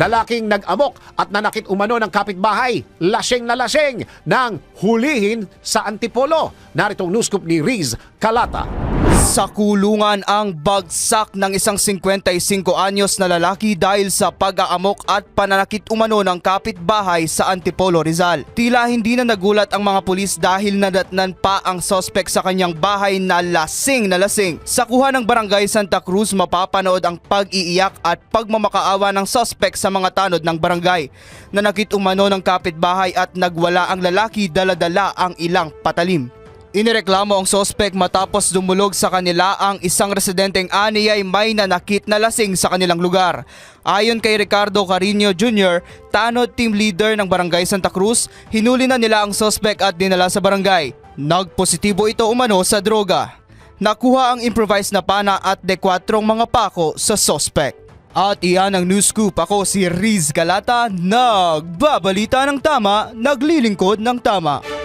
Lalaking nag-amok at nanakit umano ng kapitbahay, lasing na lasing nang hulihin sa Antipolo. Naritong news scoop ni Riz Kalata. Sa kulungan ang bagsak ng isang 55 anyos na lalaki dahil sa pag-aamok at pananakit umano ng kapitbahay sa Antipolo, Rizal. Tila hindi na nagulat ang mga pulis dahil nadatnan pa ang sospek sa kanyang bahay na lasing na lasing. Sa kuha ng barangay Santa Cruz mapapanood ang pag-iiyak at pagmamakaawa ng sospek sa mga tanod ng barangay. Nanakit umano ng kapitbahay at nagwala ang lalaki daladala ang ilang patalim. Inireklamo ang sospek matapos dumulog sa kanila ang isang residenteng ani ay may nanakit na lasing sa kanilang lugar. Ayon kay Ricardo Carino Jr., tanod team leader ng Barangay Santa Cruz, hinuli na nila ang sospek at dinala sa barangay. Nagpositibo ito umano sa droga. Nakuha ang improvised na pana at dekwatrong mga pako sa sospek. At iyan ang news scoop. Ako si Riz Galata, nagbabalita ng tama, naglilingkod ng tama.